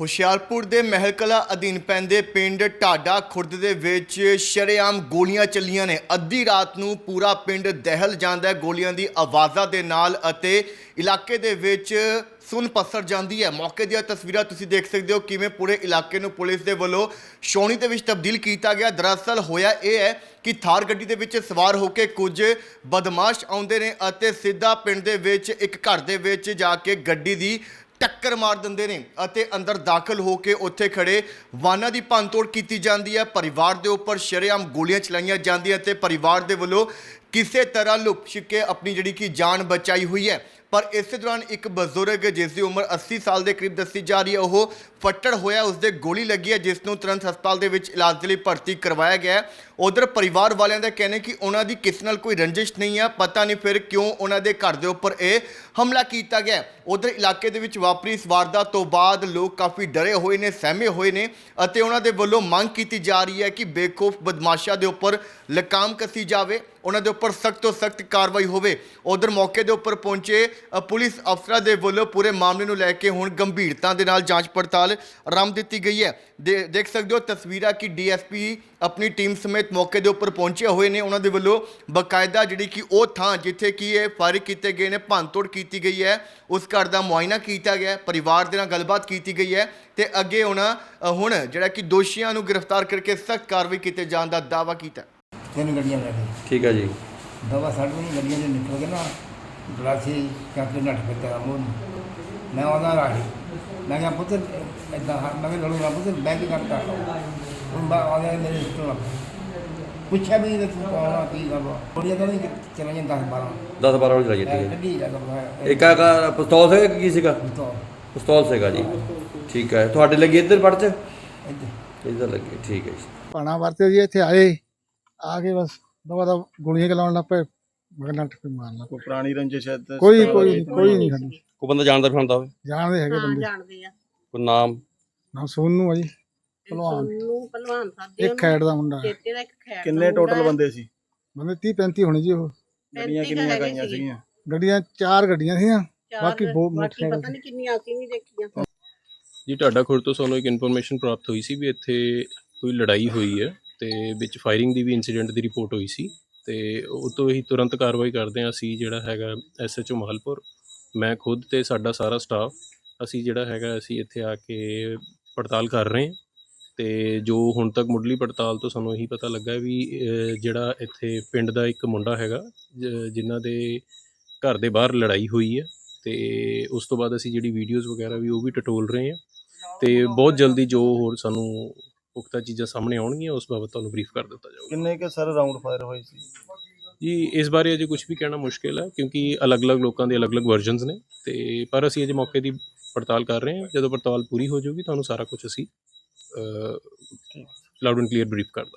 ਹੁਸ਼ਿਆਰਪੁਰ ਦੇ ਮਹਿਲਕਲਾ ਅਧੀਨ ਪੈਂਦੇ ਪਿੰਡ ਢਾਡਾ ਖੁਰਦ ਦੇ ਵਿੱਚ ਸ਼ਰੇਆਮ ਗੋਲੀਆਂ ਚੱਲੀਆਂ ਨੇ। ਅੱਧੀ ਰਾਤ ਨੂੰ ਪੂਰਾ ਪਿੰਡ ਦਹਿਲ ਜਾਂਦਾ ਹੈ। ਗੋਲੀਆਂ ਦੀ ਆਵਾਜ਼ਾਂ ਦੇ ਨਾਲ ਅਤੇ ਇਲਾਕੇ ਦੇ ਵਿੱਚ ਸੁਨ ਪਸਰ ਜਾਂਦੀ ਹੈ। ਮੌਕੇ ਦੀਆਂ ਤਸਵੀਰਾਂ ਤੁਸੀਂ ਦੇਖ ਸਕਦੇ ਹੋ ਕਿਵੇਂ ਪੂਰੇ ਇਲਾਕੇ ਨੂੰ ਪੁਲਿਸ ਦੇ ਵੱਲੋਂ ਸ਼ੌਣੀ ਦੇ ਵਿੱਚ ਤਬਦੀਲ ਕੀਤਾ ਗਿਆ। ਦਰਅਸਲ ਹੋਇਆ ਇਹ ਹੈ ਕਿ ਥਾਰ ਗੱਡੀ ਦੇ ਵਿੱਚ ਸਵਾਰ ਹੋ ਕੇ ਕੁਝ ਬਦਮਾਸ਼ ਆਉਂਦੇ ਨੇ ਅਤੇ ਸਿੱਧਾ ਪਿੰਡ ਦੇ ਵਿੱਚ ਇੱਕ ਘਰ ਦੇ ਵਿੱਚ ਜਾ ਕੇ ਗੱਡੀ ਦੀ ਟੱਕਰ ਮਾਰ ਦਿੰਦੇ ਨੇ ਅਤੇ ਅੰਦਰ ਦਾਖਲ ਹੋ ਕੇ ਉੱਥੇ ਖੜੇ ਵਾਹਨਾਂ ਦੀ ਭੰਨਤੋੜ ਕੀਤੀ ਜਾਂਦੀ ਹੈ, ਪਰਿਵਾਰ ਦੇ ਉੱਪਰ ਸ਼ਰੇਆਮ ਗੋਲੀਆਂ ਚਲਾਈਆਂ ਜਾਂਦੀਆਂ ਤੇ ਪਰਿਵਾਰ ਦੇ ਵੱਲੋਂ ਕਿਸੇ ਤਰ੍ਹਾਂ ਲੁੱਪ ਛਿਕੇ ਆਪਣੀ ਜਿਹੜੀ ਕਿ ਜਾਨ ਬਚਾਈ ਹੋਈ ਹੈ। ਪਰ ਇਸੇ ਦੌਰਾਨ ਇੱਕ ਬਜ਼ੁਰਗ ਜਿਸ ਦੀ ਉਮਰ 80 ਸਾਲ ਦੇ ਕਰੀਬ ਦੱਸੀ ਜਾ ਰਹੀ ਹੈ, ਉਹ ਫੱਟੜ ਹੋਇਆ, ਉਸਦੇ ਗੋਲੀ ਲੱਗੀ ਹੈ, ਜਿਸ ਨੂੰ ਤੁਰੰਤ ਹਸਪਤਾਲ ਦੇ ਵਿੱਚ ਇਲਾਜ ਦੇ ਲਈ ਭਰਤੀ ਕਰਵਾਇਆ ਗਿਆ ਉਧਰ ਪਰਿਵਾਰ ਵਾਲਿਆਂ ਦਾ ਕਹਿਣਾ ਕਿ ਉਹਨਾਂ ਦੀ ਕਿਸ ਨਾਲ ਕੋਈ ਰੰਜਿਸ਼ ਨਹੀਂ ਹੈ, ਪਤਾ ਨਹੀਂ ਫਿਰ ਕਿਉਂ ਉਹਨਾਂ ਦੇ ਘਰ ਦੇ ਉੱਪਰ ਇਹ ਹਮਲਾ ਕੀਤਾ ਗਿਆ ਉਧਰ ਇਲਾਕੇ ਦੇ ਵਿੱਚ ਵਾਪਰੀ ਇਸ ਵਾਰਦਾਤ ਤੋਂ ਬਾਅਦ ਲੋਕ ਕਾਫੀ ਡਰੇ ਹੋਏ ਨੇ, ਸਹਿਮੇ ਹੋਏ ਨੇ ਅਤੇ ਉਹਨਾਂ ਦੇ ਵੱਲੋਂ ਮੰਗ ਕੀਤੀ ਜਾ ਰਹੀ ਹੈ ਕਿ ਬੇਖੌਫ ਬਦਮਾਸ਼ਾਂ ਦੇ ਉੱਪਰ ਲਕਾਮ ਕਸੀ ਜਾਵੇ। ਉਹਨਾਂ ਦੇ ਉੱਪਰ ਸਖਤ ਤੋਂ ਸਖਤ ਕਾਰਵਾਈ ਹੋਵੇ। ਉਧਰ ਮੌਕੇ ਦੇ ਉੱਪਰ ਪਹੁੰਚੇ ਪੁਲਿਸ ਅਫਸਰਾਂ ਦੇ ਵੱਲੋਂ ਪੂਰੇ ਮਾਮਲੇ ਨੂੰ ਲੈ ਕੇ ਹੁਣ ਗੰਭੀਰਤਾ ਦੇ ਨਾਲ ਜਾਂਚ ਪੜਤਾਲ ਆਰੰਭ ਦਿੱਤੀ ਗਈ ਹੈ। ਦੇ- ਦੇਖ ਸਕਦੇ ਹੋ ਤਸਵੀਰਾਂ ਕਿ ਡੀਐਸਪੀ ਆਪਣੀ ਟੀਮ ਸਮੇਤ ਮੌਕੇ ਦੇ ਉੱਪਰ ਪਹੁੰਚੇ ਹੋਏ ਨੇ। ਉਹਨਾਂ ਦੇ ਵੱਲੋਂ ਬਕਾਇਦਾ ਜਿਹੜੀ ਕਿ ਉਹ ਥਾਂ ਜਿੱਥੇ ਕਿ ਇਹ ਫਾਇਰਿੰਗ ਕੀਤੇ ਗਏ ਨੇ, ਭੰਨਤੋੜ ਕੀਤੀ ਗਈ ਹੈ। ਉਸ ਘਰ ਦਾ ਮੁਆਇਨਾ ਕੀਤਾ ਗਿਆ ਪਰਿਵਾਰ ਦੇ ਨਾਲ ਗੱਲਬਾਤ ਕੀਤੀ ਗਈ ਹੈ ਤੇ ਅੱਗੇ ਉਹਨਾਂ ਹੁਣ ਜਿਹੜਾ ਕਿ ਦੋਸ਼ੀਆਂ ਨੂੰ ਗ੍ਰਿਫਤਾਰ ਕਰਕੇ ਸਖਤ ਕਾਰਵਾਈ ਕੀਤੇ ਜਾਣ ਦਾ ਦਾਅਵਾ ਕੀਤਾ ਤਿੰਨ ਗੱਡੀਆਂ ਲੈ ਕੇ। ਠੀਕ ਹੈ ਜੀ। ਦਵਾ ਸਾਢੇ ਨੂੰ ਗੱਡੀਆਂ ਦੇ ਨਿਕਲ ਕੇ ਨਾ ਗਲਾਸੀ ਚੱਕ ਨੱਠ ਤੇਰਾ ਮੂੰਹ ਨੂੰ। ਮੈਂ ਉਹਦਾ ਰਾਹੀ ਮੈਂ ਕਿਹਾ ਪੁੱਤਰ ਇਦਾਂ ਮੈਂ ਕਿਹਾ ਲੜੂਗਾ ਪੁੱਤਰ ਮੈਂ ਕੀ ਕਰਦਾ ਹੁਣ ਬਾ ਆਇਆ ਮੇਰੇ ਤੋਂ ਪੁੱਛਿਆ ਵੀ ਨਹੀਂ ਤੂੰ ਕੌਣ ਆ ਕੀ ਗੱਲ ਆ। ਥੋੜੀਆਂ ਤਾਂ ਨਹੀਂ ਚਲਾਈਆਂ 10 12 10 12 ਵਜੇ ਚਲਾਈ ਠੀਕ ਹੈ। ਗੱਡੀ ਹੈ ਇੱਕ ਆ ਕਾ ਪਿਸਤੌਲ ਸੀਗਾ ਕਿ ਕੀ ਸੀਗਾ? ਤੋਂ ਪਿਸਤੌਲ ਸੀਗਾ ਜੀ। ਠੀਕ ਹੈ ਤੁਹਾਡੇ ਲੱਗੀ ਇੱਧਰ ਪੜ ਚ? ਇੱਧਰ। ਲੱਗੀ ਠੀਕ ਹੈ ਜੀ। ਪਾਣਾ ਵਰਤੇ ਜੀ ਇੱਥੇ ਆਏ। ਆ ਕੇ ਬਸ ਦਵਾ ਦਾ ਗੋਲੀਆਂ ਚਲਾਉਣ ਲੱਗ ਪਏ। ਮਗਰ ਨੱਟ ਕੇ ਮਾਰਨਾ ਕੋਈ ਪੁਰਾਣੀ ਰੰਜਿਸ਼ ਹੈ ਤੇ ਕੋਈ ਕੋਈ ਕੋਈ ਨਹੀਂ ਸਾਡੀ ਕੋਈ ਬੰਦਾ ਜਾਣਦਾ ਪਛਾਣਦਾ ਹੋਵੇ। ਜਾਣਦੇ ਹੈਗੇ ਹਾਂ ਬੰਦੇ। ਜਾਣਦੇ ਆ। ਕੋਈ ਨਾਮ? ਨਾ ਸੋਨੂ ਆ ਜੀ ਭਲਵਾਨ ਨੂੰ ਪਹਿਲਵਾਨ ਸਾਹਿਬ ਇੱਕ ਖੈੜ ਦਾ ਮੁੰਡਾ। ਹੈ। ਚੇਤੇ ਦਾ ਇੱਕ ਖੈੜ ਕਿੰਨੇ ਟੋਟਲ ਬੰਦੇ ਸੀ? ਬੰਦੇ 30 35 ਹੋਣੇ ਜੀ ਉਹ। ਗੱਡੀਆਂ ਕਿੰਨੀਆਂ ਗਈਆਂ ਸੀ। ਸੀਗੀਆਂ? ਗੱਡੀਆਂ ਚਾਰ ਗੱਡੀਆਂ ਸੀਆਂ ਬਾਕੀ ਬਹੁਤ ਬਾਕੀ ਮੋਟਰਸਾਈਕਲ ਪਤਾ ਨਹੀਂ ਕਿੰਨੀਆਂ ਅਸੀਂ ਨਹੀਂ ਦੇਖੀਆਂ। ਜੀ ਢਾਡਾ ਖੁਰ ਤੋਂ ਸਾਨੂੰ ਇੱਕ ਇਨਫੋਰਮੇਸ਼ਨ ਪ੍ਰਾਪਤ ਹੋਈ ਸੀ ਵੀ ਇੱਥੇ ਕੋਈ ਲੜਾਈ ਹੋਈ ਹੈ। ਤੇ ਵਿੱਚ ਫਾਇਰਿੰਗ ਦੀ ਵੀ ਇਨਸੀਡੈਂਟ ਦੀ ਰਿਪੋਰਟ ਹੋਈ ਸੀ ਤੇ ਉਹ ਤੋਂ ਹੀ ਤੁਰੰਤ ਕਾਰਵਾਈ ਕਰਦੇ ਹਾਂ ਅਸੀਂ ਜਿਹੜਾ ਹੈਗਾ ਐਸਐਚਓ ਮਾਹਲਪੁਰ, ਮੈਂ ਖੁਦ ਤੇ ਸਾਡਾ ਸਾਰਾ ਸਟਾਫ ਅਸੀਂ ਜਿਹੜਾ ਹੈਗਾ ਅਸੀਂ ਇੱਥੇ ਆ ਕੇ ਪੜਤਾਲ ਕਰ ਰਹੇ ਹਾਂ ਤੇ ਜੋ ਹੁਣ ਤੱਕ ਮੁੱਢਲੀ ਪੜਤਾਲ ਤੋਂ ਸਾਨੂੰ ਇਹੀ ਪਤਾ ਲੱਗਾ ਵੀ ਜਿਹੜਾ ਇੱਥੇ ਪਿੰਡ ਦਾ ਇੱਕ ਮੁੰਡਾ ਹੈਗਾ, ਜ- ਜਿਨ੍ਹਾਂ ਦੇ ਘਰ ਦੇ ਬਾਹਰ ਲੜਾਈ ਹੋਈ ਹੈ ਤੇ ਉਸ ਤੋਂ ਬਾਅਦ ਅਸੀਂ ਜਿਹੜੀ ਵੀਡੀਓਜ਼ ਵਗੈਰਾ ਵੀ ਉਹ ਵੀ ਟਟੋਲ ਰਹੇ ਹਾਂ ਤੇ ਬਹੁਤ ਜਲਦੀ ਜੋ ਹੋਰ ਸਾਨੂੰ ਪੁਖਤਾ ਚੀਜ਼ਾਂ ਸਾਹਮਣੇ ਆਉਣਗੀਆਂ ਉਸ ਬਾਬਤ ਤੁਹਾਨੂੰ ਬਰੀਫ ਕਰ ਦਿੱਤਾ ਜਾਊਗਾ। ਕਿੰਨੇ ਕੇ ਸਰ ਰਾਉਂਡ ਫਾਇਰ ਹੋਏ ਸੀ? ਜੀ ਇਸ ਬਾਰੇ ਅਜੇ ਕੁਝ ਵੀ ਕਹਿਣਾ ਮੁਸ਼ਕਿਲ ਹੈ ਕਿਉਂਕਿ ਅਲੱਗ-ਅਲੱਗ ਲੋਕਾਂ ਦੇ ਅਲੱਗ-ਅਲੱਗ ਵਰਜ਼ਨਸ ਨੇ ਤੇ ਪਰ ਅਸੀਂ ਅਜੇ ਮੌਕੇ ਦੀ ਪੜਤਾਲ ਕਰ ਰਹੇ ਹਾਂ। ਜਦੋਂ ਪੜਤਾਲ ਪੂਰੀ ਹੋ ਜਾਊਗੀ ਤੁਹਾਨੂੰ ਸਾਰਾ ਕੁਝ ਅਸੀਂ ਲਾਊਡ ਐਂਡ ਕਲੀਅਰ ਬਰੀਫ ਕਰ ਦਾਂਗੇ।